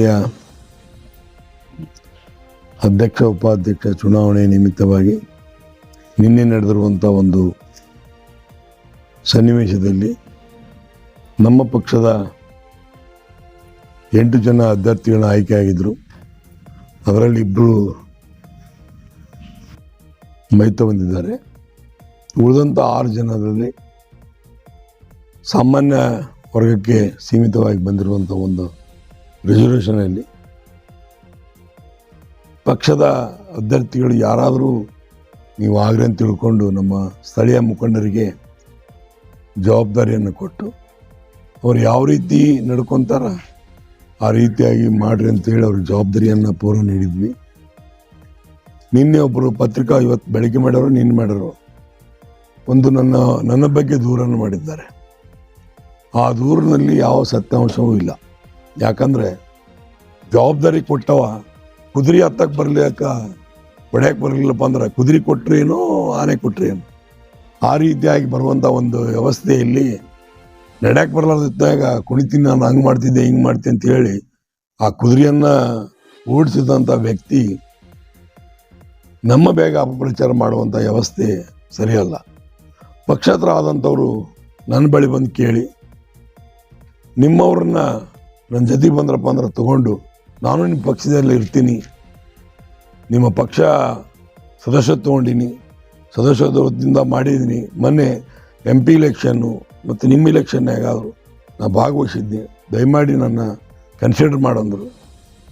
ಸಮಿತಿಯ ಅಧ್ಯಕ್ಷ, ಉಪಾಧ್ಯಕ್ಷ ಚುನಾವಣೆ ನಿಮಿತ್ತವಾಗಿ ನಿನ್ನೆ ನಡೆದಿರುವಂಥ ಒಂದು ಸನ್ನಿವೇಶದಲ್ಲಿ ನಮ್ಮ ಪಕ್ಷದ ಎಂಟು ಜನ ಅಭ್ಯರ್ಥಿಗಳನ್ನ ಆಯ್ಕೆಯಾಗಿದ್ದರು ಅದರಲ್ಲಿ ಇಬ್ಬರು ಮೈತ ಬಂದಿದ್ದಾರೆ ಉಳಿದಂಥ ಆರು ಜನರಲ್ಲಿ ಸಾಮಾನ್ಯ ವರ್ಗಕ್ಕೆ ಸೀಮಿತವಾಗಿ ಬಂದಿರುವಂಥ ಒಂದು ರಿಸರ್ವೇಷನಲ್ಲಿ ಪಕ್ಷದ ಅಭ್ಯರ್ಥಿಗಳು ಯಾರಾದರೂ ನೀವು ಆಗ್ರಿ ಅಂತ ತಿಳ್ಕೊಂಡು ನಮ್ಮ ಸ್ಥಳೀಯ ಮುಖಂಡರಿಗೆ ಜವಾಬ್ದಾರಿಯನ್ನು ಕೊಟ್ಟು ಅವ್ರು ಯಾವ ರೀತಿ ನಡ್ಕೊತಾರ ಆ ರೀತಿಯಾಗಿ ಮಾಡ್ರಿ ಅಂತೇಳಿ ಅವ್ರ ಜವಾಬ್ದಾರಿಯನ್ನು ಪೂರ್ವ ನೀಡಿದ್ವಿ. ನಿನ್ನೆ ಒಬ್ಬರು ಪತ್ರಿಕಾ ಇವತ್ತು ಬೆಳಗ್ಗೆ ಮಾಡೋರು ನಿನ್ನೆ ಮಾಡೋರು ಒಂದು ನನ್ನ ನನ್ನ ಬಗ್ಗೆ ದೂರನ್ನು ಮಾಡಿದ್ದಾರೆ. ಆ ದೂರಿನಲ್ಲಿ ಯಾವ ಸತ್ಯಾಂಶವೂ ಇಲ್ಲ. ಯಾಕಂದರೆ ಜವಾಬ್ದಾರಿ ಕೊಟ್ಟವ ಕುದುರೆ ಹತ್ತಕ್ಕೆ ಬರ್ಲಿಕ್ಕ ಹೊಡ್ಯಕ್ಕೆ ಬರಲಿಲ್ಲಪ್ಪ ಅಂದ್ರೆ ಕುದುರೆ ಕೊಟ್ರೇನೋ ಆನೆ ಕೊಟ್ರೇನು ಆ ರೀತಿಯಾಗಿ ಬರುವಂಥ ಒಂದು ವ್ಯವಸ್ಥೆಯಲ್ಲಿ ನಡೆಯಕ್ಕೆ ಬರಲಾರ್ದಿದ್ದಾಗ ಕುಣಿತೀನಿ ನಾನು, ಹಂಗೆ ಮಾಡ್ತಿದ್ದೆ, ಹಿಂಗೆ ಮಾಡ್ತೀನಿ ಅಂತ ಹೇಳಿ ಆ ಕುದುರೆಯನ್ನು ಓಡಿಸಿದಂಥ ವ್ಯಕ್ತಿ ನಮ್ಮ ಬೇಗ ಅಪಪ್ರಚಾರ ಮಾಡುವಂಥ ವ್ಯವಸ್ಥೆ ಸರಿಯಲ್ಲ. ಪಕ್ಷೇತರ ಆದಂಥವರು ನನ್ನ ಬಳಿ ಬಂದು ಕೇಳಿ, ನಿಮ್ಮವ್ರನ್ನ ನನ್ನ ಜೊತೆ ಬಂದ್ರಪ್ಪ ಅಂದ್ರೆ ತಗೊಂಡು ನಾನು ನಿಮ್ಮ ಪಕ್ಷದಲ್ಲಿ ಇರ್ತೀನಿ. ನಿಮ್ಮ ಪಕ್ಷ ಸದಸ್ಯ ತೊಗೊಂಡಿನಿ. ಸದಸ್ಯತ್ವದಿಂದ ಮಾಡಿದ್ದೀನಿ ಮೊನ್ನೆ ಎಂ ಪಿ ಇಲೆಕ್ಷನ್ನು ಮತ್ತು ನಿಮ್ಮ ಇಲೆಕ್ಷನ್ನಾಗಾದರು ನಾನು ಭಾಗವಹಿಸಿದ್ದೆ. ದಯಮಾಡಿ ನನ್ನ ಕನ್ಸಿಡರ್ ಮಾಡಂದರು.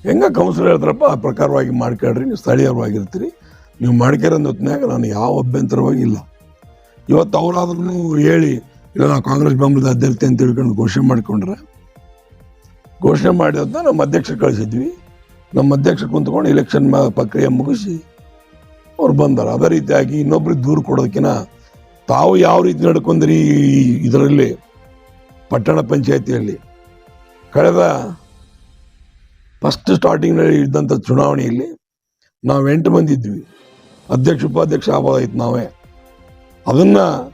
ಹೆಂಗೆ ಕೌನ್ಸಿಲರ್ ಹೇಳ್ತಾರಪ್ಪ, ಆ ಪ್ರಕಾರವಾಗಿ ಮಾಡ್ಕೊಳ್ರಿ, ನೀವು ಸ್ಥಳೀಯವಾಗಿರ್ತೀರಿ ನೀವು ಮಾಡ್ಕೊರಂದ ಹೊತ್ತಿನಾಗ ನಾನು ಯಾವ ಅಭ್ಯಂತರವಾಗಿ ಇಲ್ಲ. ಇವತ್ತು ಅವರಾದ್ರೂ ಹೇಳಿ, ಇಲ್ಲ ನಾನು ಕಾಂಗ್ರೆಸ್ ಬೆಂಬಲದ ಅಭ್ಯರ್ಥಿ ಅಂತ ತಿಳ್ಕೊಂಡು ಘೋಷಣೆ ಮಾಡಿಕೊಂಡ್ರೆ ಘೋಷಣೆ ಮಾಡಿದ್ನ ನಮ್ಮ ಅಧ್ಯಕ್ಷ ಕಳಿಸಿದ್ವಿ. ನಮ್ಮ ಅಧ್ಯಕ್ಷ ಕುಂತ್ಕೊಂಡು ಇಲೆಕ್ಷನ್ ಪ್ರಕ್ರಿಯೆ ಮುಗಿಸಿ ಅವ್ರು ಬಂದಾರ. ಅದೇ ರೀತಿಯಾಗಿ ಇನ್ನೊಬ್ರಿಗೆ ದೂರು ಕೊಡೋದಕ್ಕಿಂತ ತಾವು ಯಾವ ರೀತಿ ನಡ್ಕೊಂಡ್ರಿ ಇದರಲ್ಲಿ ಪಟ್ಟಣ ಪಂಚಾಯತಿಯಲ್ಲಿ? ಕಳೆದ ಫಸ್ಟ್ ಸ್ಟಾರ್ಟಿಂಗ್ನಲ್ಲಿ ಇದ್ದಂಥ ಚುನಾವಣೆಯಲ್ಲಿ ನಾವು ಎಂಟು ಮಂದಿ ಇದ್ವಿ. ಅಧ್ಯಕ್ಷ, ಉಪಾಧ್ಯಕ್ಷ ಆಗೋದಾಯ್ತು ನಾವೇ. ಅದನ್ನು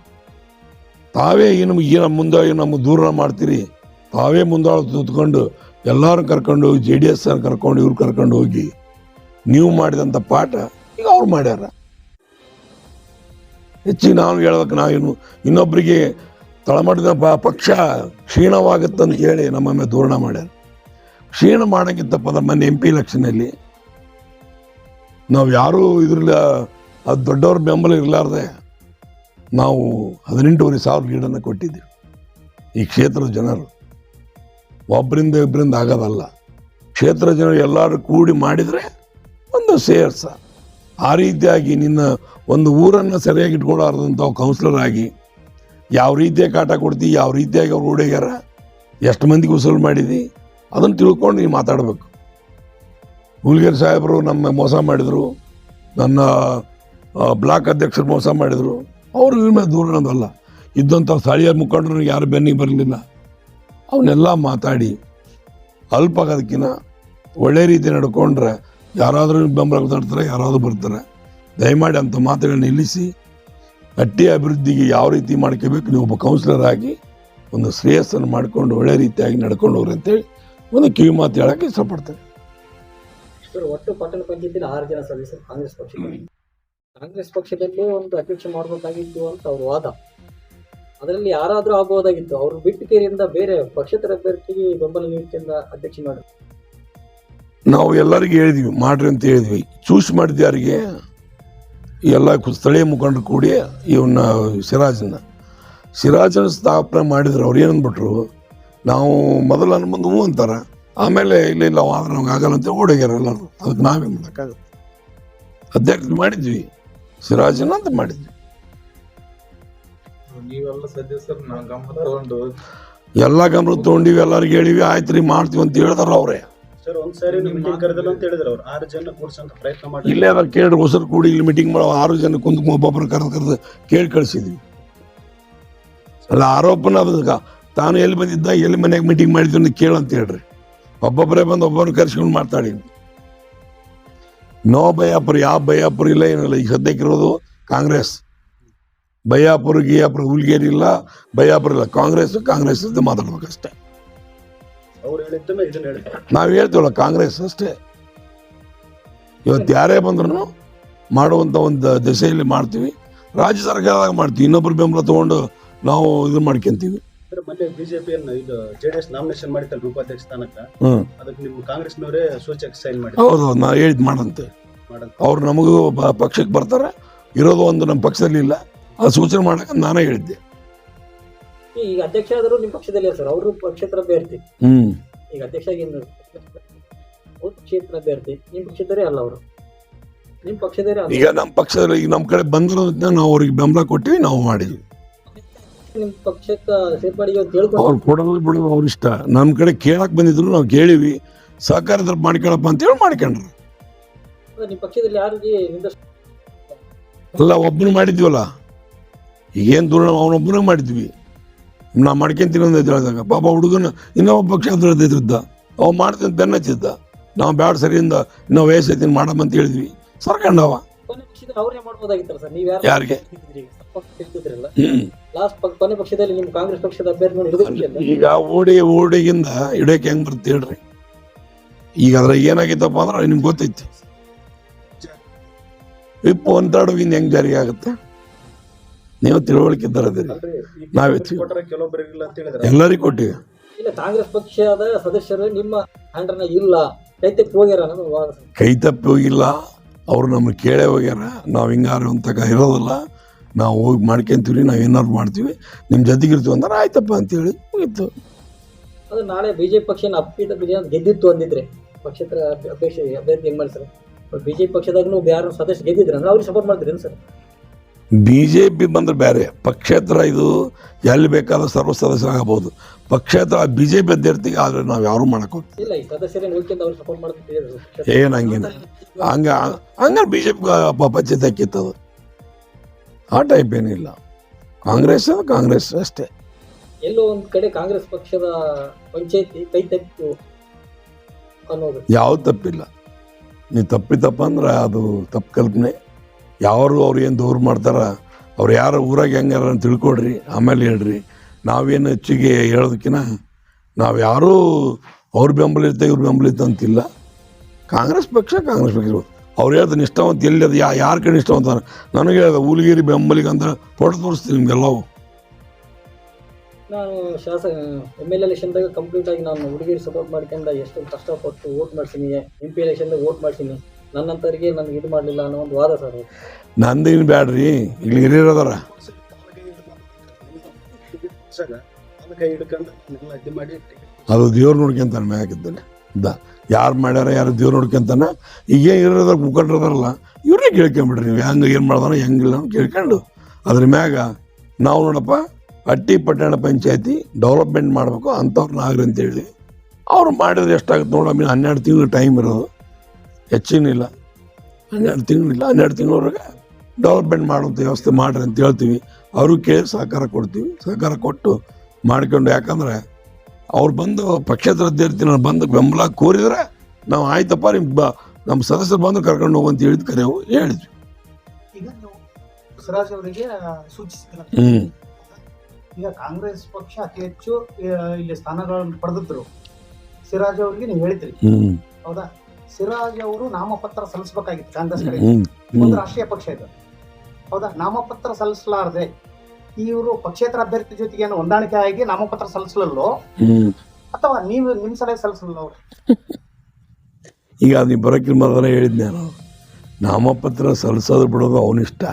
ತಾವೇ ಏನು ಏನು ಮುಂದೆ ನಮ್ಮ ದೂರ ಮಾಡ್ತೀರಿ. ತಾವೇ ಮುಂದಾಳ ನಿಂತ್ಕೊಂಡು ಎಲ್ಲರೂ ಕರ್ಕೊಂಡು ಹೋಗಿ ಜೆ ಡಿ ಎಸ್ ಕರ್ಕೊಂಡು ಇವ್ರು ಕರ್ಕೊಂಡು ಹೋಗಿ ನೀವು ಮಾಡಿದಂಥ ಪಾಠ ಈಗ ಅವ್ರು ಮಾಡ್ಯಾರ. ಹೆಚ್ಚಿಗೆ ನಾವು ಹೇಳ್ಬೇಕು ನಾವೇನು ಇನ್ನೊಬ್ಬರಿಗೆ ತಳಮಟ್ಟದ ಪ- ಪಕ್ಷ ಕ್ಷೀಣವಾಗುತ್ತಂತ ಹೇಳಿ ನಮ್ಮ ಮೇಲೆ ಧೋರಣ ಮಾಡ್ಯಾರ. ಕ್ಷೀಣ ಮಾಡೋಕ್ಕಿಂತ ಪದ ಮೊನ್ನೆ ಎಂ ಪಿ ಇಲೆಕ್ಷನಲ್ಲಿ ನಾವು ಯಾರೂ ಇದ್ರಲ್ಲ, ಅದು ದೊಡ್ಡವ್ರ ಬೆಂಬಲ ಇರಲಾರ್ದೆ ನಾವು ಹದಿನೆಂಟೂವರೆ ಸಾವಿರ ಲೀಡನ್ನು ಕೊಟ್ಟಿದ್ದೀವಿ. ಈ ಕ್ಷೇತ್ರದ ಜನರು. ಒಬ್ಬರಿಂದ ಇಬ್ಬರಿಂದ ಆಗೋದಲ್ಲ. ಕ್ಷೇತ್ರ ಜನರು ಎಲ್ಲರೂ ಕೂಡಿ ಮಾಡಿದರೆ ಒಂದು ಸೇರ್ಸ. ಆ ರೀತಿಯಾಗಿ ನಿನ್ನ ಒಂದು ಊರನ್ನು ಸರಿಯಾಗಿ ಇಟ್ಕೊಳ್ಳಾರ್ದಂಥ ಕೌನ್ಸಿಲರ್ ಆಗಿ, ಯಾವ ರೀತಿಯಾಗಿ ಕಾಟ ಕೊಡ್ತಿ, ಯಾವ ರೀತಿಯಾಗಿ ಅವ್ರು ಓಡ್ಯಾರ ಎಷ್ಟು ಮಂದಿಗೆ ವಸೂಲು ಮಾಡಿದಿ, ಅದನ್ನು ತಿಳ್ಕೊಂಡು ನೀವು ಮಾತಾಡಬೇಕು. ಹುಲ್ಗೇರಿ ಸಾಹೇಬರು ನಮ್ಮ ಮೋಸ ಮಾಡಿದರು, ನನ್ನ ಬ್ಲಾಕ್ ಅಧ್ಯಕ್ಷರು ಮೋಸ ಮಾಡಿದರು, ಅವರು ಇವ್ರ ಮೇಲೆ ದೂರ ಅನ್ನೋದಲ್ಲ ಇದ್ದಂಥ ಸ್ಥಳೀಯ ಮುಖಂಡರು ಯಾರು ಬೆನ್ನಿಗೆ ಬರಲಿಲ್ಲ. ಅವನ್ನೆಲ್ಲ ಮಾತಾಡಿ. ಅಲ್ಪ ಒಳ್ಳೆ ರೀತಿ ನಡ್ಕೊಂಡ್ರೆ ಯಾರಾದರೂ ಬೆಂಬಲ ಮಾತಾಡ್ತಾರೆ ಯಾರಾದರೂ ಬರ್ತಾರೆ. ದಯಮಾಡಿ ಅಂಥ ಮಾತುಗಳನ್ನ ನಿಲ್ಲಿಸಿ. ಗಟ್ಟಿ ಅಭಿವೃದ್ಧಿಗೆ ಯಾವ ರೀತಿ ಮಾಡ್ಕೋಬೇಕು, ನೀವು ಒಬ್ಬ ಕೌನ್ಸಿಲರ್ ಆಗಿ ಒಂದು ಶ್ರೇಯಸ್ಸನ್ನು ಮಾಡಿಕೊಂಡು ಒಳ್ಳೆ ರೀತಿಯಾಗಿ ನಡ್ಕೊಂಡು ಹೋಗ್ರಿ ಅಂತೇಳಿ ಒಂದು ಕಿವಿ ಮಾತು ಹೇಳೋಕ್ಕೆ ಇಷ್ಟಪಡ್ತೇನೆ. ಕಾಂಗ್ರೆಸ್ ಕಾಂಗ್ರೆಸ್ ಪಕ್ಷದಲ್ಲೇ ಒಂದು ಅಧ್ಯಕ್ಷ ಮಾಡಬೇಕಾಗಿತ್ತು ಅಂತ ಅವ್ರ ವಾದ. ಅದರಲ್ಲಿ ಯಾರಾದರೂ ಆಗಬಹುದಾಗಿತ್ತು ಅವರು ಬಿಟ್ಟು ಕೇರಿಯಿಂದ ಬೇರೆ ಪಕ್ಷೇತರ ಅಭ್ಯರ್ಥಿಗೆ ಬೆಂಬಲ ನೀಡಿಕೆಯಿಂದ ಅಧ್ಯಕ್ಷ ಮಾಡಿ ನಾವು ಎಲ್ಲರಿಗೂ ಹೇಳಿದ್ವಿ ಮಾಡ್ರಿ ಅಂತ ಹೇಳಿದ್ವಿ. ಚೂಸ್ ಮಾಡಿದ ಯಾರಿಗೆ ಎಲ್ಲ ಸ್ಥಳೀಯ ಮುಖಂಡರು ಕೂಡಿ ಇವನ್ನ ಸಿರಾಜನ್ನ. ಸಿರಾಜನ ಸ್ಥಾಪನೆ ಮಾಡಿದ್ರು ಅವ್ರು ಏನಂದ್ಬಿಟ್ರು ನಾವು ಮೊದಲು ಅನ್ಬಂದು ಹೂ ಅಂತಾರ. ಆಮೇಲೆ ಇಲ್ಲ ಇಲ್ಲ ಅವ ಆದ್ರೆ ನಮ್ಗೆ ಆಗಲ್ಲ ಅಂತ ಓಡೋಗ್ಯಾರ ಎಲ್ಲರೂ. ಅದಕ್ಕೆ ನಾವೇ ಮಾಡೋಕ್ಕಾಗುತ್ತೆ ಅಧ್ಯಕ್ಷ ಮಾಡಿದ್ವಿ. ಸಿರಾಜನ ಅಂತ ಮಾಡಿದ್ವಿ. ನೀವೆಲ್ಲ ಸದಸ್ಯರು ನಾ ಗಮನ ತಗೊಂಡು ಎಲ್ಲ ಗಮನ ತೊಗೊಂಡಿವಿ ಎಲ್ಲರಿಗೆ ಹೇಳಿವಿ ಆಯ್ತು ರೀ ಮಾಡ್ತೀವಿ ಅಂತ ಹೇಳಿದಾರ ಅವ್ರೆ. ಸರ್ ಒಂದ್ ಸಾರಿ ಮೀಟಿಂಗ್ ಕರೆದಿಲ್ಲ ಅಂತ ಹೇಳಿದ್ರು ಅವ್ರು. ಆರು ಜನ ಕೂಡ್ಸಂತ ಪ್ರಯತ್ನ ಮಾಡಿ ಇಲ್ಲೇ ಅದ ಕೇಳಿ ಹೊಸರು ಕೂಡಿ ಇಲ್ಲಿ ಮೀಟಿಂಗ್ ಮಾಡೋ ಆರು ಜನ ಕುಂತು ಒಬ್ಬೊಬ್ಬರು ಕರೆದು ಕರೆದು ಕೇಳಿ ಕಳಿಸಿದ್ವಿ. ಅಲ್ಲ ಆರೋಪನ ಅದಕ್ಕೆ ತಾನು ಎಲ್ಲಿ ಬಂದಿದ್ದ ಎಲ್ಲಿ ಮನೆಯಾಗ ಮೀಟಿಂಗ್ ಮಾಡಿದ್ವಿ ಅಂತ ಕೇಳಂತ ಹೇಳ್ರಿ. ಒಬ್ಬೊಬ್ಬರೇ ಬಂದು ಒಬ್ಬರು ಕರೆಸ್ಕೊಂಡು ಮಾತಾಡಿ. ನೋ ಬಯ್ಯಾಪುರ ಯಾವ ಬಯ್ಯಾಪುರ ಇಲ್ಲ ಏನಿಲ್ಲ ಈಗ ಸದ್ಯಕ್ಕಿರೋದು ಕಾಂಗ್ರೆಸ್. ಬಯ್ಯಾಪುರ ಗಿಯಾಪುರ ಹುಲ್ಗೇರಿಲ್ಲ ಬಯ್ಯಾಪುರ ಇಲ್ಲ. ಕಾಂಗ್ರೆಸ್ ಕಾಂಗ್ರೆಸ್ ಅಂತ ಮಾತಾಡ್ಬೇಕಷ್ಟೇ. ನಾವು ಹೇಳ್ತೀವಲ್ಲ ಕಾಂಗ್ರೆಸ್ ಅಷ್ಟೇ. ಇವತ್ತು ಯಾರೇ ಬಂದ್ರು ಮಾಡುವಂಥ ಒಂದು ದಿಸೆಯಲ್ಲಿ ಮಾಡ್ತೀವಿ. ರಾಜ್ಯ ಸರ್ಕಾರದಾಗ ಮಾಡ್ತೀವಿ. ಇನ್ನೊಬ್ಬರು ಬೆಂಬಲ ತಗೊಂಡು ನಾವು ಇದು ಮಾಡ್ಕೊಂತೀವಿ. ಮೊನ್ನೆ ಬಿಜೆಪಿಯನ್ನ ಇದು ಜೆಡಿಎಸ್ ನಾಮಿನೇಷನ್ ಉಪಾಧ್ಯಕ್ಷ ಸ್ಥಾನಕ್ಕೆ? ಅದಕ್ಕೆ ನಿಮ್ಮ ಕಾಂಗ್ರೆಸ್ನವರೇ ಸೂಚಕ ಸೈನ್ ಮಾಡಿ ಹೌದು ನಾ ಹೇಳಿದ್ ಮಾಡಂತ. ಅವ್ರು ನಮಗೂ ಪಕ್ಷಕ್ಕೆ ಬರ್ತಾರೆ. ಇರೋದು ಒಂದು ನಮ್ಮ ಪಕ್ಷದಲ್ಲಿ ಇಲ್ಲ. ಆ ಸೂಚನೆ ಮಾಡಕ್ಕೆ ನಾನೇ ಹೇಳಿದ್ದೆ. ಈಗ ಅಧ್ಯಕ್ಷ ಆದರೂ ನಿಮ್ಮ ಪಕ್ಷದಲ್ಲಿ ಸರ್ ಅವರು ಪಕ್ಷೇತರ ಅಭ್ಯರ್ಥಿ. ಹ್ಮ್. ಈಗ ಅಧ್ಯಕ್ಷ ಆಗಿ ಏನು ಅವ್ರು ಕ್ಷೇತ್ರ ಅಭ್ಯರ್ಥಿ ನಿಮ್ಮ ಪಕ್ಷದವರೇ ಅಲ್ಲ ಅವರು. ನಿಮ್ಮ ಪಕ್ಷದವರೇ ಅಲ್ಲ. ಈಗ ನಮ್ಮ ಪಕ್ಷದಲ್ಲಿ ಈಗ ನಮ್ಮ ಕಡೆ ಬಂದಿರೋದನ್ನ ನಾವು ಅವ್ರಿಗೆ ಬೆಂಬಲ ಕೊಟ್ಟಿವಿ ನಾವು ಮಾಡಿದ್ವಿ. ನಿಮ್ಮ ಪಕ್ಷಕ್ಕೆ ಸೇರ್ಪಡೆಗೆ ಅಂತ ಹೇಳ್ಕೊಂಡು ಅವ್ರು ಕೊಡೋದು ಬಿಡೋದು ಅವ್ರ ಇಷ್ಟ. ನಮ್ಮ ಕಡೆ ಕೇಳಕ್ ಬಂದಿದ್ರು ನಾವು ಕೇಳಿವಿ. ಸಹಕಾರದಲ್ಲಿ ಮಾಡ್ಕೊಳಪ್ಪ ಅಂತೇಳಿ ಮಾಡ್ಕೊಂಡ್ರು. ನಿಮ್ಮ ಪಕ್ಷದಲ್ಲಿ ಯಾರಿಗೆ ಅಲ್ಲ ಒಬ್ಬನು ಮಾಡಿದ್ವಲ್ಲ? ಈಗೇನು ದೂರ ಅವನೊಬ್ಬನೇ ಮಾಡಿದ್ವಿ. ನಾ ಮಾಡ್ಕೊಂತೀನಿ ಅಂತ ಹೇಳಿದಾಗ ಪಾಪ ಹುಡುಗನ ಇನ್ನೊಬ್ಬ ಪಕ್ಷ ಅಂತ ಹೇಳ್ತಿದ್ದ ಅವ ಮಾಡ್ತೀನಿ ಬೆನ್ನ ಹಚ್ಚಿದ್ದ. ನಾವು ಬ್ಯಾಡ ಸರಿಯಿಂದ ಇನ್ನೂ ವಯಸ್ಸೈತಿ ಮಾಡಮ್ಮ ಅಂತ ಹೇಳಿದ್ವಿ. ಸರ್ಕಂಡವ ನೀವು ಯಾರಿಗೆ? ಈಗ? ಓಡಿ ಓಡಿಗಿಂದ ಇಡಕ್ಕೆ ಹೆಂಗ್ ಬರುತ್ತೆ ಹೇಳ್ರಿ. ಈಗ ಅದ್ರ ಏನಾಗಿತ್ತಪ್ಪ ಅಂದ್ರೆ ನಿಮ್ಗೆ ಗೊತ್ತೈತಿ. ವಿಪ್ ಒಂದಾಡುವಿಂದ ಹೆಂಗ್ ಜಾರಿ ಆಗುತ್ತೆ? ನೀವು ತಿಳುವಳಿಕೆ ತರದಿರಿ ನಾವೇ ಕೆಲವೊಬ್ರಿಗೆ ಅಂತ ಹೇಳಿದ್ರೆ? ಎಲ್ಲರಿಗೂ ಕೊಟ್ಟಿವಿ. ಇಲ್ಲ ಕಾಂಗ್ರೆಸ್ ಪಕ್ಷದ ಸದಸ್ಯರು ನಿಮ್ಮ ಇಲ್ಲ. ಹೋಗ್ಯಾರ ಅನ್ನೋದು ವಾದ ಸರ್. ಕೈ ತಪ್ಪಿ ಹೋಗಿಲ್ಲ. ಅವ್ರು ನಮ್ಮ ಕೇಳೇ ಹೋಗ್ಯಾರ. ನಾವು ಹಿಂಗಾರು ಅಂತ ಇರೋದಿಲ್ಲ. ನಾವು ಹೋಗಿ ಮಾಡ್ಕೊಂತೀವಿ ನಾವು ಏನಾದ್ರು ಮಾಡ್ತೀವಿ. ನಿಮ್ಮ ಜೊತೆಗಿರ್ತೀವಿ ಅಂದ್ರೆ ಆಯ್ತಪ್ಪ ಅಂತೇಳಿ ಮುಗೀತು. ಅದು ನಾಳೆ ಬಿಜೆಪಿ ಪಕ್ಷ ಅಪ್ಪೀಟ ಬಿಜೆಪಿ ಗೆದ್ದಿತ್ತು ಅಂದಿದ್ರೆ. ಪಕ್ಷೇತರ ಅಪೇಕ್ಷೆ ಅಭ್ಯರ್ಥಿ ಬಿ ಮಾಡಿ ಸರ್ ಬಿಜೆಪಿ ಪಕ್ಷದಾಗೂ ಯಾರು ಸದಸ್ಯ ಗೆದ್ದಿದ್ರೆ ಅಂದ್ರೆ ಅವ್ರಿಗೆ ಸಪೋರ್ಟ್ ಮಾಡ್ತೀರೇನು ಸರ್? ಬಿ ಜೆ ಪಿ ಬಂದರೆ ಬೇರೆ. ಪಕ್ಷೇತರ ಇದು ಎಲ್ಲಿ ಬೇಕಾದ್ರೂ ಸರ್ವ ಸದಸ್ಯರಾಗಬಹುದು ಪಕ್ಷೇತರ ಬಿ ಜೆ ಪಿ ಅಭ್ಯರ್ಥಿಗೆ ಆದರೆ ನಾವು ಯಾರು ಮಾಡಕ್ಕೆ ಹೋಗ್ತೀವಿ ಏನು ಹಂಗೇನು? ಹಂಗ ಹಂಗಾರೆ ಬಿ ಜೆ ಪಿ ಪಂಚಾಯತ್ ಹಾಕಿತ್ತದು ಆ ಟೈಪ್ ಏನಿಲ್ಲ ಕಾಂಗ್ರೆಸ್ ಕಾಂಗ್ರೆಸ್ ಅಷ್ಟೇ. ಎಲ್ಲೋ ಒಂದು ಕಡೆ ಕಾಂಗ್ರೆಸ್ ಪಕ್ಷದ ಪಂಚಾಯತಿ ಕೈ ತಪ್ಪು ಅನ್ನೋದು. ಯಾವ್ದು ತಪ್ಪಿಲ್ಲ. ನೀವು ತಪ್ಪಿತಪ್ಪ ಅಂದ್ರೆ ಅದು ತಪ್ಪು ಕಲ್ಪನೆ. ಯಾರು ಅವ್ರು ಏನು ದೂರ ಮಾಡ್ತಾರೆ, ಅವ್ರು ಯಾರು ಊರಾಗೆ ಹೆಂಗಾರ ಅಂತ ತಿಳ್ಕೊಡ್ರಿ ಆಮೇಲೆ ಹೇಳ್ರಿ. ನಾವೇನು ಹೆಚ್ಚಿಗೆ ಹೇಳೋದಕ್ಕಿಂತ ನಾವು ಯಾರೂ ಅವ್ರ ಬೆಂಬಲ ಇರ್ತೇವೆ ಇವ್ರ ಬೆಂಬಲ ಇತ್ತು ಅಂತಿಲ್ಲ. ಕಾಂಗ್ರೆಸ್ ಪಕ್ಷ ಕಾಂಗ್ರೆಸ್ ಪಕ್ಷ ಅವ್ರು ಹೇಳ್ತಾರೆ ನಿಷ್ಠಾವಂತ ಎಲ್ಲಿ ಅದು, ಯಾ, ಯಾರ ಕಡೆ ನಿಷ್ಠಾವಂತ ನನಗೆ ಹೇಳಿದೆ, ಹುಲಿಗಿರಿ ಬೆಂಬಲಿಗೆ ಅಂತ ಫೋಟೋ ತೋರಿಸ್ತೀನಿ ನಿಮಗೆಲ್ಲವು ನಾನು ಶಾಸಕ ಎಂ ಎಲ್ ಎಲೆಕ್ಷನ್ದಾಗ ಕಂಪ್ಲೀಟ್ ಆಗಿ ನಾನು ಹುಡುಗಿಗೆ ಸಪೋರ್ಟ್ ಮಾಡ್ಕೊಂಡ ಎಷ್ಟು ಕಷ್ಟಪಟ್ಟು ವೋಟ್ ಮಾಡ್ತೀನಿ ಎಂ ಪಿ ಎಲೆಕ್ಷನ್ದಾಗ ವೋಟ್ ಮಾಡ್ತೀನಿ ನನ್ನಂತವರಿಗೆ ನನಗೆ ಇದು ಮಾಡಲಿಲ್ಲ ಅನ್ನೋ ಒಂದು ವಾದ ಸರ್ ನಂದೇನು ಬ್ಯಾಡ್ರಿ? ಇಲ್ಲಿ ಹಿರಿಯರದಾರ ಅದು ದೇವ್ರು ನೋಡ್ಕೊಂತಾನೆ ಮ್ಯಾಗಿದ್ದಾನೆ. ದ ಯಾರು ಮಾಡ್ಯಾರ ಯಾರು ದೇವ್ರು ನೋಡ್ಕೊಂತಾನೆ ಈಗ ಇರೋದ್ರ ಮುಖಂಡರದಾರಲ್ಲ ಇವ್ರನ್ನೇ ಕೇಳ್ಕೊಂಬಿಡ್ರಿ ನೀವು. ಹೆಂಗೆ ಏನು ಮಾಡ್ದಾನ ಹೆಂಗಿಲ್ಲ ಅಂತ ಕೇಳ್ಕೊಂಡು. ಅದ್ರ ಮ್ಯಾಗ ನಾವು ನೋಡಪ್ಪ ಹಟ್ಟಿ ಪಟ್ಟಣ ಪಂಚಾಯತಿ ಡೆವಲಪ್ಮೆಂಟ್ ಮಾಡಬೇಕು ಅಂಥವ್ರನ್ನ ಆಗ್ರಿ ಅಂತೇಳಿ. ಅವ್ರು ಮಾಡಿದ್ರೆ ಎಷ್ಟಾಗುತ್ತೆ ಆಮೇಲೆ ಹನ್ನೆರಡು ತಿಂಗಳು ಟೈಮ್ ಇರೋದು. ಹೆಚ್ಚಿನಿಲ್ಲ. ಹನ್ನೆರಡು ತಿಂಗಳಿಲ್ಲ ಹನ್ನೆರಡು ತಿಂಗಳವರೆಗೆ ಡೆವಲಪ್ಮೆಂಟ್ ಮಾಡುವಂಥ ವ್ಯವಸ್ಥೆ ಮಾಡ್ರಿ ಅಂತ ಹೇಳ್ತೀವಿ. ಅವರು ಕೇಳಿ ಸಹಕಾರ ಕೊಡ್ತೀವಿ. ಸಹಕಾರ ಕೊಟ್ಟು ಮಾಡ್ಕೊಂಡು ಯಾಕಂದ್ರೆ ಅವ್ರು ಬಂದು ಪಕ್ಷೇತರ ಅಭ್ಯರ್ಥಿನ ನಾನು ಬಂದು ಬೆಂಬಲ ಕೋರಿದರೆ ನಾವು ಆಯ್ತಪ್ಪ ನಿಮ್ಮ ಬ ನಮ್ಮ ಸದಸ್ಯರು ಬಂದು ಕರ್ಕೊಂಡು ಹೋಗು ಅಂತ ಹೇಳಿದ್ ಕರೆವು ಹೇಳಿದ್ವಿ ಹ್ಞೂ ಈಗ ಕಾಂಗ್ರೆಸ್ ಪಕ್ಷ ಅತಿ ಹೆಚ್ಚು ಇಲ್ಲಿ ಸ್ಥಾನಗಳನ್ನು ಪಡೆದಿದ್ರು. ಸಿರಾಜ್ ಅವರಿಗೆ ನೀವು ಹೇಳಿದ್ರಿ. ಹ್ಞೂ ಹೌದಾ? ಸಿರಾಜ್ ಅವರು ನಾಮಪತ್ರ ಸಲ್ಲಿಸಬೇಕಾಗಿತ್ತು ಕಾಂಗ್ರೆಸ್ ಕಡೆ ಒಂದು ರಾಷ್ಟ್ರೀಯ ಪಕ್ಷ ಇದು. ಹೌದಾ? ನಾಮಪತ್ರ ಸಲ್ಲಿಸಲಾರದೆ ಇವರು ಪಕ್ಷೇತರ ಅಭ್ಯರ್ಥಿ ಜೊತೆಗೆ ಹೊಂದಾಣಿಕೆ ಆಗಿ ನಾಮಪತ್ರ ಸಲ್ಲಿಸಲಲ್ಲೋ? ಅಥವಾ ನೀವು ನಿಮ್ಮ ಸಲಹೆ ಸಲ್ಲಿಸಲ್ಲ ಅವ್ರು? ಈಗ ನೀವು ಬರೋಕ್ಕಿಂತ ಮೊದಲೇ ಹೇಳಿದ್ದೆ ನಾನು. ನಾಮಪತ್ರ ಸಲ್ಲಿಸೋದು ಬಿಡೋದು ಅವನಿಷ್ಟ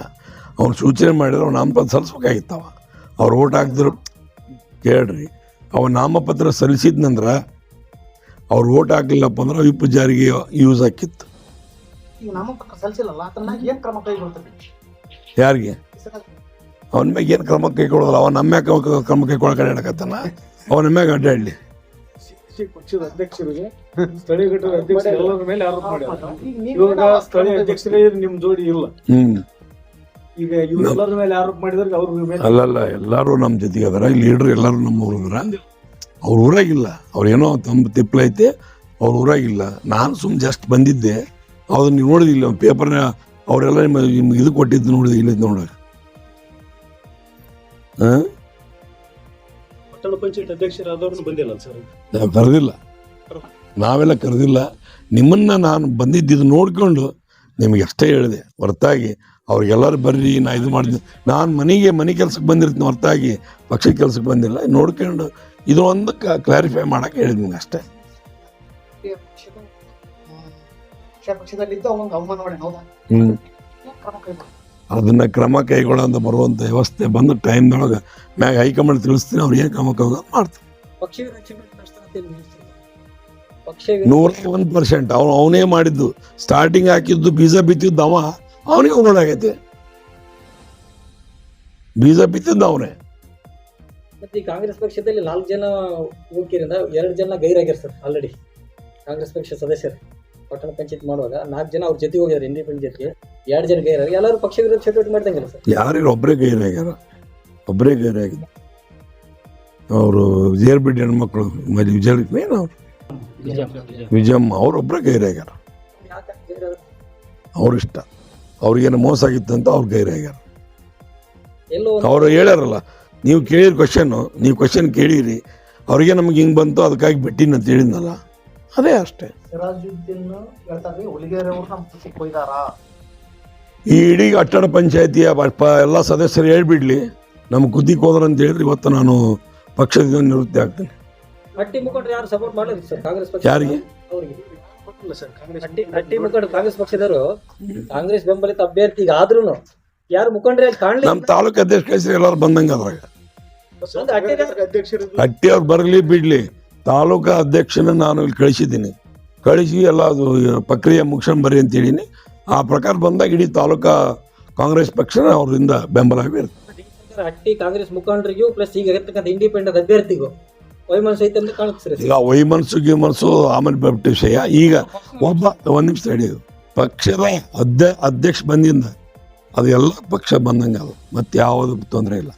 ಅವ್ನು ಸೂಚನೆ ಮಾಡಿದ್ರೆ ಅವ್ನು ನಾಮಪತ್ರ ಸಲ್ಲಿಸ್ಬೇಕಾಗಿತ್ತವ. ಅವ್ರು ಓಟ್ ಹಾಕಿದ್ರು ಕೇಳ್ರಿ. ಅವ ನಾಮಪತ್ರ ಸಲ್ಲಿಸಿದ್ನಂದ್ರೆ ಅವ್ರು ಓಟ್ ಹಾಕ್ಲಿಲ್ಲಪ್ಪ ಅಂದ್ರೆ ವಿಪ್ ಜಾರಿಗೆ ಯೂಸ್ ಆಕಿತ್ತು ಯಾರಿಗೆ? ಅವನ ಮ್ಯಾಗ ಏನು ಕ್ರಮ ಕೈಗೊಳ್ಳೋದಿಲ್ಲ ಅವನ ನಮ್ಮ ಮ್ಯಾಗ ಕ್ರಮ ಕೈಗೊಳ್ಳೋ ಅಡ್ಡಾಡಕತ್ತಾನ ಅವನ ಮ್ಯಾಗ ಅಡ್ಡಾಡ್ಲಿ. ಪಕ್ಷದ ಅಧ್ಯಕ್ಷರಿಗೆ ಸ್ಥಳೀಯ ಘಟಕದ ಅಧ್ಯಕ್ಷ ಎಲ್ಲರ ಮೇಲೆ ಆರೋಪ ಮಾಡ್ಯಾರ. ಈಗ ಇವಾಗ ಸ್ಥಳೀಯ ಅಧ್ಯಕ್ಷರೇ ನಿಮ್ ಜೋಡಿ ಇಲ್ಲ. ಹ್ಞೂ ಈಗ ಇವರೆಲ್ಲರ ಮೇಲೆ ಆರೋಪ ಮಾಡಿದ್ರೆ ಅವ್ರ ಮೇಲೆ ಅಲ್ಲಲ್ಲ ಎಲ್ಲರೂ ನಮ್ಮ ಜೊತೆಗೆ ಅದರ ಲೀಡರ್ ಎಲ್ಲರೂ ನಮ್ಮ ಊರದ್ರ ಅವ್ರ ಊರಾಗಿಲ್ಲ ಅವ್ರೇನೋ ತಮ್ಮ ತಿಪ್ಪಲೈತೆ ಅವ್ರ ಊರಾಗಿಲ್ಲ ನಾನು ಸುಮ್ಮನೆ ಜಸ್ಟ್ ಬಂದಿದ್ದೆ. ಅವ್ರು ನೀವು ನೋಡಿದಿಲ್ಲ ಪೇಪರ್ನ ಅವರೆಲ್ಲ ನಿಮ್ಮ ನಿಮ್ಗೆ ಇದು ಕೊಟ್ಟಿದ್ದು ನೋಡಿದ ಇಲ್ಲ ನೋಡ ಹಾಂ ಪಟ್ಟಣ ಪಂಚಾಯತ್ ಅಧ್ಯಕ್ಷರಾದವ್ರನ್ನ ಬಂದಿಲ್ಲ ಸರ್? ನಾವು ಕರೆದಿಲ್ಲ. ನಾವೆಲ್ಲ ಕರೆದಿಲ್ಲ. ನಿಮ್ಮನ್ನ ನಾನು ಬಂದಿದ್ದು ನೋಡ್ಕೊಂಡು ನಿಮಗೆ ಅಷ್ಟೇ ಹೇಳಿದೆ. ಹೊರತಾಗಿ ಅವ್ರಿಗೆಲ್ಲರೂ ಬರ್ರಿ ನಾ ಇದು ಮಾಡಿದ್ದೆ ನಾನು ಮನೆಗೆ ಮನೆ ಕೆಲ್ಸಕ್ಕೆ ಬಂದಿರ್ತೀನಿ ಹೊರತಾಗಿ ಪಕ್ಷದ ಕೆಲ್ಸಕ್ಕೆ ಬಂದಿಲ್ಲ. ನೋಡ್ಕೊಂಡು ಇದು ಒಂದು ಕ್ಲಾರಿಫೈ ಮಾಡಕ್ಕೆ ಹೇಳಿದ್ನಿ ಅಷ್ಟೇ. ಕ್ರಮ ಕೈಗೊಳ್ಳಿ? ಅದನ್ನ ಕ್ರಮ ಕೈಗೊಳ್ಳೋಂತ ಬರುವಂತ ವ್ಯವಸ್ಥೆ ಬಂದು ಟೈಮ್ದೊಳಗೆ ಮ್ಯಾಗ ಹೈಕಮಾಂಡ್ ತಿಳಿಸ್ತೀನಿ ಅವ್ರು ಏನು ಕ್ರಮ ಕೈಗೊಳ್ಳೋದು. ಪಕ್ಷ ನೂರ ಒಂದು ಪರ್ಸೆಂಟ್ ಅವನು ಅವನೇ ಮಾಡಿದ್ದು. ಸ್ಟಾರ್ಟಿಂಗ್ ಹಾಕಿದ್ದು ಬೀಜ ಬಿತ್ತಿದ್ದು ಅವ. ಅವನಿಗೆ ಉಗುಳಾಗೈತೆ. ಬೀಜ ಬಿತ್ತಿದ್ದು ಅವನೇ. ಈ ಕಾಂಗ್ರೆಸ್ ಪಕ್ಷದಲ್ಲಿ ನಾಲ್ಕು ಜನ ಹೋಗಿರಿಂದ ಎರಡು ಜನ ಗೈರಾಗಿರ್ತಾರೆ ಸರ್ ಆಲ್ರೆಡಿ ಕಾಂಗ್ರೆಸ್ ಪಕ್ಷ ಸದಸ್ಯರು. ಪಟ್ಟಣ ಪಂಚಾಯತ್ ಮಾಡುವಾಗ ನಾಲ್ಕು ಜನ ಅವ್ರ ಜೊತೆ ಹೋಗ್ಯಾರ ಇಂಡಿಪೆಂಡೆಂಟ್ ಜೊತೆಗೆ. ಎರಡು ಜನ ಗೈರಾಗಿ ಎಲ್ಲರೂ ಪಕ್ಷ ವಿರೋಧ ಚಟುವಟಿಕೆ ಮಾಡ್ದಂಗಿಲ್ಲ ಸರ್. ಯಾರಿಗೂ ಒಬ್ಬರೇ ಗೈರಾಗ್ಯಾರ. ಒಬ್ಬರೇ ಗೈರಾಗಿದ್ದ ಅವರು ಜೇರ್ಬಿಡ್ಡಿ ಹೆಣ್ಮಕ್ಳು ಮರಿ ವಿಜಯ ಏನು ಅವ್ರು. ವಿಜಯಮ್ಮ ಅವ್ರೊಬ್ಬರೇ ಗೈರಾಗ್ಯಾರ. ಅವ್ರಿಷ್ಟ? ಅವ್ರ ಅವ್ರಿಗೇನು ಮೋಸ ಆಗಿತ್ತಂತ ಅವ್ರು ಗೈರಾಗ್ಯಾರ. ಎಲ್ಲೋ ಒಂದು ಅವರು ಹೇಳ್ಯಾರಲ್ಲ ನೀವು ಕೇಳಿರಿ ಕ್ವಶನ್ನು ನೀವು ಕ್ವಶನ್ ಕೇಳಿರಿ. ಅವ್ರಿಗೆ ನಮ್ಗೆ ಹಿಂಗೆ ಬಂತು ಅದಕ್ಕಾಗಿ ಬಿಟ್ಟಿನ ಅಂತ ಹೇಳಿದ್ನಲ್ಲ. ಅದೇ ಅಷ್ಟೇ. ಈ ಇಡೀ ಅಟ್ಟಣ ಪಂಚಾಯತಿಯ ಎಲ್ಲ ಸದಸ್ಯರು ಹೇಳ್ಬಿಡ್ಲಿ. ನಮ್ಮ ಗುದ್ದಿ ಹೋದ್ರ ಅಂತ ಹೇಳಿದ್ರೆ ಇವತ್ತು ನಾನು ಪಕ್ಷದಿಂದ ನಿವೃತ್ತಿ ಆಗ್ತೇನೆ. ಹಟ್ಟಿ ಯಾರು ಸಪೋರ್ಟ್ ಮಾಡಲಿಲ್ಲ ಸರ್ ಕಾಂಗ್ರೆಸ್ ಪಕ್ಷ? ಯಾರಿಗೆ? ಅವರಿಗೆ. ಗೊತ್ತಿಲ್ಲ ಸರ್ ಕಾಂಗ್ರೆಸ್ ಪಕ್ಷದವರು ಕಾಂಗ್ರೆಸ್ ಬೆಂಬಲಿತ ಅಭ್ಯರ್ಥಿಗೆ ಆದ್ರೂ ಯಾರು ಮುಖಂಡ್ರೆ ಅಲ್ಲಿ ಕಾಣ್ಲಿಲ್ಲ. ನಮ್ಮ ತಾಲೂಕು ಅಧ್ಯಕ್ಷ ಕಳಿಸಿ ಎಲ್ಲರೂ ಬಂದಂಗ ಅದ್ರಾಗ. ಒಂದು ಅಧ್ಯಕ್ಷರು ಹಟ್ಟಿ ಅವ್ರು ಬರಲಿ ಬಿಡ್ಲಿ ತಾಲೂಕಾ ಅಧ್ಯಕ್ಷನ ನಾನು ಇಲ್ಲಿ ಕಳಿಸಿದ್ದೀನಿ. ಕಳಿಸಿ ಎಲ್ಲ ಅದು ಪ್ರಕ್ರಿಯೆ ಮುಗಿಸ್ಕೊಂಡು ಬರ್ರಿ ಅಂತ ಹೇಳಿನಿ. ಆ ಪ್ರಕಾರ ಬಂದಾಗ ಇಡೀ ತಾಲೂಕಾ ಕಾಂಗ್ರೆಸ್ ಪಕ್ಷನ ಅವರಿಂದ ಬೆಂಬಲ ಆಗಿರುತ್ತೆ ಹಟ್ಟಿ ಕಾಂಗ್ರೆಸ್ ಮುಖಂಡರಿಗೂ ಪ್ಲಸ್ ಈಗ ಇರತಕ್ಕಂಥ ಇಂಡಿಪೆಂಡೆಂಟ್ ಅಭ್ಯರ್ಥಿಗೂ ವೈಮನಸ್ ಐತೆ ಅಂತ ಕಾಣುತ್ತೆ ಸರ್. ಈಗ ವೈಮನಸ್ಸು ಗಿಮನಸ್ಸು ಆಮೇಲೆ ಬಿಟ್ಟು ವಿಷಯ. ಈಗ ಒಬ್ಬ ಒಂದು ನಿಮಿಷ ಹೇಳಿದ್ರು ಪಕ್ಷದ ಅಧ್ಯ ಅಧ್ಯಕ್ಷ ಬಂದಿಂದ ಅದು ಎಲ್ಲ ಪಕ್ಷ ಬಂದಂಗೆ ಅದು. ಮತ್ತೆ ಯಾವುದು ತೊಂದರೆ ಇಲ್ಲ.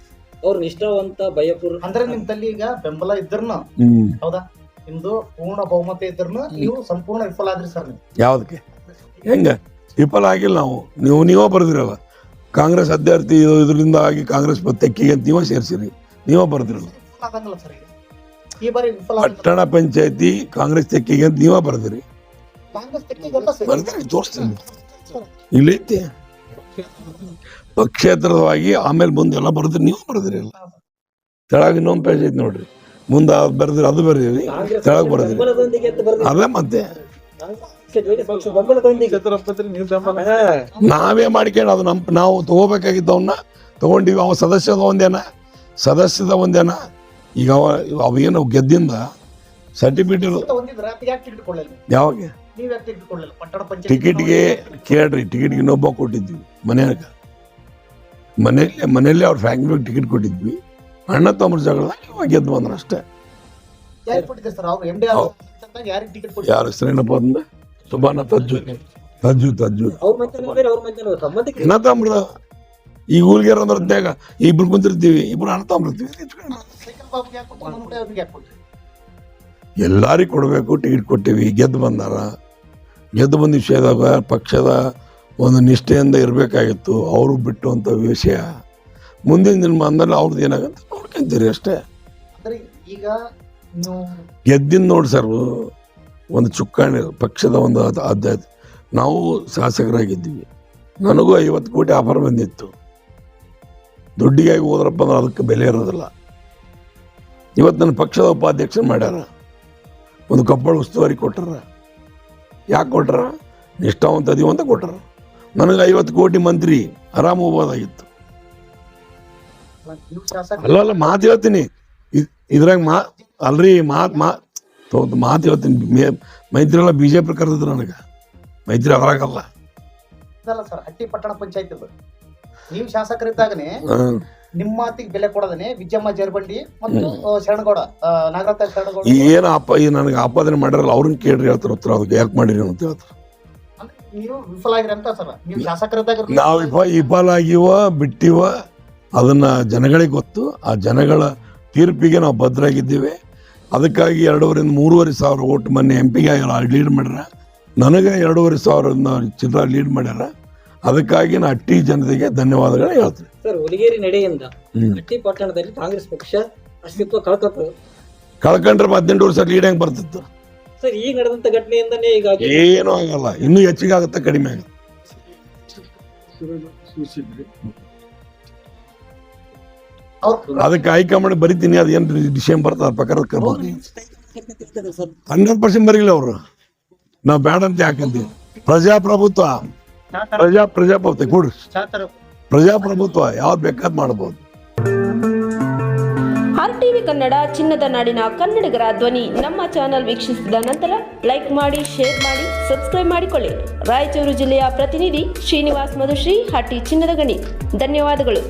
ಅವ್ರು ನಿಷ್ಠಾವಂತ ಭಯಪುರ ಅಂದ್ರೆ ನಿಮ್ದಲ್ಲಿ ಈಗ ಬೆಂಬಲ ಇದ್ರನು ಹ್ಮ್. ಹೌದಾ? ನಿಮ್ದು ಪೂರ್ಣ ಬಹುಮತ ಇದ್ರನು ನೀವು ಸಂಪೂರ್ಣ ವಿಫಲ ಆದ್ರಿ ಸರ್ ನೀವು. ಯಾವುದಕ್ಕೆ? ಹೆಂಗೆ? ವಿಫಲ ಆಗಿಲ್ಲ ನಾವು. ನೀವು ನೀವೋ ಬರೆದಿರಲ್ಲ. ಕಾಂಗ್ರೆಸ್ ಅಭ್ಯರ್ಥಿ ಇದು ಇದರಿಂದ ಆಗಿ ಕಾಂಗ್ರೆಸ್ ತೆಕ್ಕಿಗೆ ಅಂತ ನೀವೇ ಸೇರಿಸಿರಿ. ನೀವೇ ಬರೆದಿರಲ್ಲ. ವಿಫಲ ಆಗಂಗಿಲ್ಲ ಸರ್ ಈಗ. ಈ ಬಾರಿ ವಿಫಲ. ಪಟ್ಟಣ ಪಂಚಾಯತಿ ಕಾಂಗ್ರೆಸ್ ತೆಕ್ಕಿಗೆ ಅಂತ ನೀವೇ ಬರ್ದಿರಿ. ಕಾಂಗ್ರೆಸ್ ತೆಕ್ಕಿಗೆಲ್ಲ ಸರಿ. ಬರ್ತೀನಿ ತೋರಿಸ್ತೀನಿ. ಇಲ್ಲೈತಿ ಪಕ್ಷೇತರವಾಗಿ ಆಮೇಲೆ ಮುಂದೆ ಎಲ್ಲ ಬರೆದ್ರಿ ನೀವು ಬರೆದಿರಿ ಎಲ್ಲ. ತೆಳಗ ಇನ್ನೊಂದು ಪೇಜ್ ಐತಿ ನೋಡ್ರಿ. ಮುಂದೆ ಅದು ಬರೆದ್ರಿ ಅದು ಬರೆದಿರಿ. ಕೆಳಗೆ ತೆಳಗ್ ಬರೆದ್ರಿ. ಅದೇ ಮತ್ತೆ. ನೀವು ಮಾಡ್ಕೊಂಡು ಅದು ನಮ್ ನಾವು ತಗೋಬೇಕಾಗಿದ್ದವನ್ನ ತಗೊಂಡಿವಿ. ಅವ ಸದಸ್ಯದ ಒಂದೇನ ಸದಸ್ಯದ ಒಂದೇನ. ಈಗ ಅವ ಅವೇನು ಗೆದ್ದಿಂದ ಸರ್ಟಿಫಿಕೇಟ್ ಅಂತ ಒಂದಿದ್ರೆ ಅದು ಯಾಕೆ ಟಿಕೆಟ್ ಕೊಡ್ಲಿಲ್ಲ ನೀವು? ಯಾವಾಗ? ನೀವ್ ಯಾಕೆ ಕೊಡ್ಲಿಲ್ಲ ಪಟ್ಟಣ ಪಂಚಾಯತ್ ಟಿಕೆಟ್ಗೆ ಕೇಳ್ರಿ ಟಿಕೆಟ್ಗೆ ಇನ್ನೊಬ್ಬ ಕೊಟ್ಟಿದ್ವಿ ಮನೆಯಾಗ. ಮನೆಯಲ್ಲೇ ಮನೆಯಲ್ಲೇ ಅವ್ರ ಫ್ಯಾಮಿಲಿ ಟಿಕೆಟ್ ಕೊಟ್ಟಿದ್ವಿ. ಅಣ್ಣ ತಮ್ಮ ಜಗಳದಾಗ ಇವಾಗ ಗೆದ್ದು ಬಂದ್ರ ಅಷ್ಟೇ. ಯಾರು ಹೆಸರೇನಪ್ಪ ಅಂದ ಸುಬಾನ ತಜ್ಜು. ತಜ್ಜು ತಜ್ಜು. ಅಣ್ಣ ತಮ್ಮರ ಈಗ ಊಲ್ಗೆರ ಅಂದ್ರದ್ಯಾಗ ಇಬ್ರು ಕುಂತಿರ್ತೀವಿ ಇಬ್ರು ಅಣ್ಣ ತಮ್ಮರ್ತೀವಿ ಎಲ್ಲರಿಗೂ ಕೊಡಬೇಕು ಟಿಕೆಟ್ ಕೊಟ್ಟಿವಿ ಗೆದ್ದು ಬಂದಾರ. ಗೆದ್ದು ಬಂದ ವಿಷಯದಾಗ ಪಕ್ಷದ ಒಂದು ನಿಷ್ಠೆಯಿಂದ ಇರಬೇಕಾಗಿತ್ತು. ಅವರು ಬಿಟ್ಟು ಅಂತ ವಿಷಯ. ಮುಂದಿನ ದಿನಮಾನದಲ್ಲಿ ಅವ್ರದ್ದು ಏನಾಗಂತ ನೋಡ್ಕೊಂತೀರಿ ಅಷ್ಟೇ. ಈಗ ಗೆದ್ದಿನ ನೋಡಿ ಸರ್ ಒಂದು ಚುಕ್ಕಾಣಿ ಪಕ್ಷದ ಒಂದು ಆದ್ಯತೆ ನಾವು ಶಾಸಕರಾಗಿದ್ದೀವಿ. ನನಗೂ ಐವತ್ತು ಕೋಟಿ ಆಫರ್ ಬಂದಿತ್ತು. ದುಡ್ಡಿಗಾಗಿ ಹೋದ್ರಪ್ಪ ಅಂದ್ರೆ ಅದಕ್ಕೆ ಬೆಲೆ ಇರೋದಿಲ್ಲ. ಇವತ್ತು ನನ್ನ ಪಕ್ಷದ ಉಪಾಧ್ಯಕ್ಷ ಮಾಡ್ಯಾರ. ಒಂದು ಕಪ್ಪಳ ಉಸ್ತುವಾರಿ ಕೊಟ್ಟಾರ. ಯಾಕೆ ಕೊಟ್ರ? ನಿಷ್ಠಾವಂತ ಅದೀವ ಅಂತ ಕೊಟ್ರ. ನನಗೆ ಐವತ್ತು ಕೋಟಿ ಮಂತ್ರಿ ಆರಾಮ ಹೋಗ್ಬೋದಾಗಿತ್ತು ಅಲ್ಲ ಅಲ್ಲ, ಮಾತು ಹೇಳ್ತೀನಿ. ಇದ್- ಇದ್ರಾಗ ಮಾ, ಅಲ್ರಿ, ಮಾತು, ಮಾ ಮಾತು ಹೇಳ್ತೀನಿ. ಮೈತ್ರಿ ಎಲ್ಲ ಬಿ ಜೆ ಕರೆದಿದ್ರು ನನಗೆ. ಮೈತ್ರಿ ಅವರಾಗಲ್ಲ. ಹಟ್ಟಿ ಪಟ್ಟಣ ಪಂಚಾಯತ್ ನೀವು ಶಾಸಕರಿದ್ದಾಗನೇ ನಿಮ್ಮ ಮಾತಿಗೆ ಬೆಲೆ ಕೊಡದನೆ ವಿಜಯಮ್ಮ ಜರ್ಬಂಡಿ ಮತ್ತು ಶರಣಗೌಡ ನಾಗರತ್ನ ಶರಣಗೌಡ. ಏನು ಅಪ್ಪ ಈ ನನಗೆ ಆಪಾದನೆ ಮಾಡಿರಲ್ಲ ಅವ್ರನ್ನ ಕೇಳ್ರಿ ಹೇಳ್ತಾರೆ ಉತ್ತರ ಅದಕ್ಕೆ. ಯಾಕೆ ಮಾಡಿರಿ ಅಂತ ಹೇಳ್ತಾರೆ. ನೀವು ವಿಫಲ ಆಗಿವ ಸರ್ ನೀವು ಶಾಸಕರಿದ್ದಾಗ ನಾವು ಇಪ ವಿಫಲಾಗಿವ ಬಿಟ್ಟಿವ ಅದನ್ನ ಜನಗಳಿಗೆ ಗೊತ್ತು. ಆ ಜನಗಳ ತೀರ್ಪಿಗೆ ನಾವು ಭದ್ರಾಗಿದ್ದೀವಿ. ಅದಕ್ಕಾಗಿ ಎರಡೂವರೆಯಿಂದ ಮೂರುವರೆ ಸಾವಿರ ಓಟ್ ಮೊನ್ನೆ ಎಂ ಪಿಗೆ ಲೀಡ್ ಮಾಡ್ಯಾರ ನನಗೆ ಎರಡೂವರೆ ಸಾವಿರದಿಂದ ಚಿತ್ರ ಲೀಡ್ ಮಾಡ್ಯಾರ. ಅದಕ್ಕಾಗಿ ನಾ ಅಟ್ಟಿ ಜನತೆಗೆ ಧನ್ಯವಾದಗಳು ಹೇಳ್ತೀನಿ. ಸರ್ ಹುಲಿಗೇರಿ ನಡೆಯಿಂದ ಅಟ್ಟಿ ಪಟ್ಟಣದಲ್ಲಿ ಕಾಂಗ್ರೆಸ್ ಪಕ್ಷ ಅಸ್ತಿತ್ವ ಕಳ್ಕೊತದೆ ಕಳ್ಕೊಂಡ್ರೆ ಹದಿನೆಂಟು ವರ್ಷ ಲೀಡ್ ಹೆಂಗ್ ಬರ್ತಿತ್ತು? ಸರ್ ಈಗ ನಡೆದಂತ ಘಟನೆಯಿಂದನೇ ಈಗ ಏನು ಏನೂ ಆಗಲ್ಲ. ಇನ್ನೂ ಹೆಚ್ಚಿಗೆ ಆಗುತ್ತೆ ಕಡಿಮೆ ಆಗುತ್ತೆ. ಅದಕ್ಕೆ ಹೈಕಮಾಂಡ್ ಬರಿತೀನಿ ಅದೇನು ಡಿಸೆಂಬರ್ ಅದ್ರ ಪ್ರಕಾರ ಕರ್ಬೋದು ಹಂಡ್ರೆಡ್ ಪರ್ಸೆಂಟ್ ಬರೀಲ್ಲ ಅವರು. ನಾವು ಬೇಡ ಅಂತ ಯಾಕಂತೀವಿ ಪ್ರಜಾಪ್ರಭುತ್ವ. ಪ್ರಜಾ ಪ್ರಜಾಪ್ರಭುತ್ವ ಕೊಡ್ರಿ ಪ್ರಜಾಪ್ರಭುತ್ವ ಯಾವ್ದು ಬೇಕಾದ್ ಮಾಡಬಹುದು ಆರ್ ಟಿವಿ ಕನ್ನಡ ಚಿನ್ನದ ನಾಡಿನ ಕನ್ನಡಿಗರ ಧ್ವನಿ. ನಮ್ಮ ಚಾನೆಲ್ ವೀಕ್ಷಿಸಿದ ನಂತರ ಲೈಕ್ ಮಾಡಿ ಶೇರ್ ಮಾಡಿ ಸಬ್ಸ್ಕ್ರೈಬ್ ಮಾಡಿಕೊಳ್ಳಿ. ರಾಯಚೂರು ಜಿಲ್ಲೆಯ ಪ್ರತಿನಿಧಿ ಶ್ರೀನಿವಾಸ್ ಮಧುಶ್ರೀ ಹಟ್ಟಿ ಚಿನ್ನದ ಗಣಿ. ಧನ್ಯವಾದಗಳು.